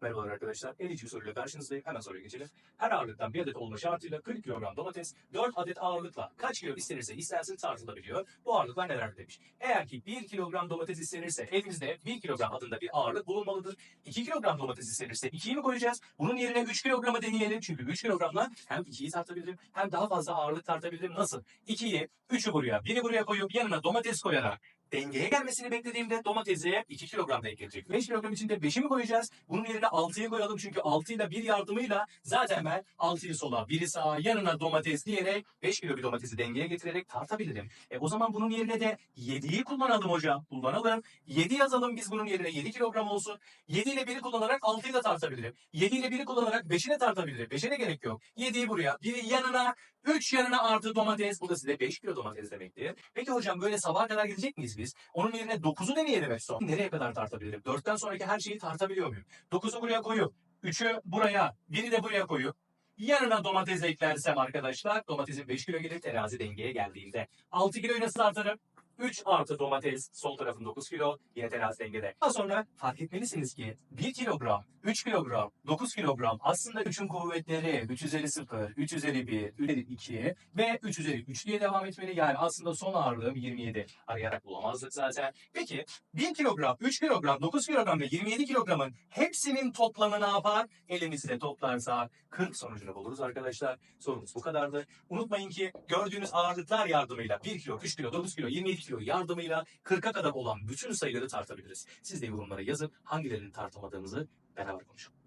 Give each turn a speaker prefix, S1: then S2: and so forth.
S1: Merhabalar arkadaşlar. En bir soruyla karşınızdayım. Hemen soruya geçelim. Her ağırlıktan bir adet olma şartıyla 40 kilogram domates 4 adet ağırlıkla kaç kilo istenirse istensin tartılabiliyor. Bu ağırlıklar neler demiş. Eğer ki 1 kilogram domates istenirse elimizde 1 kilogram adında bir ağırlık bulunmalıdır. 2 kilogram domates istenirse 2'yi mi koyacağız? Bunun yerine 3 kilogramı deneyelim. Çünkü 3 kilogramla hem 2'yi tartabilirim hem daha fazla ağırlık tartabilirim. Nasıl? 2'yi, 3'ü buraya, 1'i buraya koyup yanına domates koyarak dengeye gelmesini beklediğimde domatese 2 kilogram denk gelecek. 5 kilogram içinde 5'i mi koyacağız? Bunun yerine 6'yı koyalım çünkü 6 ile 1 yardımıyla zaten ben 6'yı sola, 1'i sağa, yanına domates diyerek 5 kilo bir domatesi dengeye getirerek tartabilirim. E o zaman bunun yerine de 7'yi kullanalım hocam. Kullanalım. 7 yazalım biz bunun yerine 7 kilogram olsun. 7 ile 1'i kullanarak 6'yı da tartabilirim. 7 ile 1'i kullanarak 5'i de tartabilirim. 5'e de gerek yok. 7'yi buraya, 1'i yanına, 3 yanına artı domates. Bu da size 5 kilo domates demektir. Peki hocam böyle sabaha kadar gidecek miyiz biz? Onun yerine 9'u deneyelim en son. Nereye kadar tartabilirim? 4'ten sonraki her şeyi tartabiliyor muyum? 9'u buraya koyup, 3'ü buraya, 1'i de buraya koyup, yanına domates eklersem arkadaşlar domatesin 5 kilo gelir terazi dengeye geldiğinde. 6 kiloyu nasıl tartarım? 3 artı domates sol tarafım 9 kilo yine terazi dengede. Daha sonra fark etmelisiniz ki 1 kilogram, 3 kilogram, 9 kilogram aslında 3'ün kuvvetleri 3 üzeri 0, 3 üzeri 1, 3 üzeri 2 ve 3 üzeri 3 diye devam etmeli. Yani aslında son ağırlığım 27 arayarak bulamazdık zaten. Peki 1 kilogram, 3 kilogram, 9 kilogram ve 27 kilogramın hepsinin toplamı ne yapar? Elimizde toplarsak 40 sonucunu buluruz arkadaşlar. Sorumuz bu kadardı. Unutmayın ki gördüğünüz ağırlıklar yardımıyla 1 kilo, 3 kilo, 9 kilo, 27 kilo yardımıyla 40'a kadar olan bütün sayıları tartabiliriz. Siz de yorumlara yazıp hangilerini tartamadığımızı beraber konuşalım.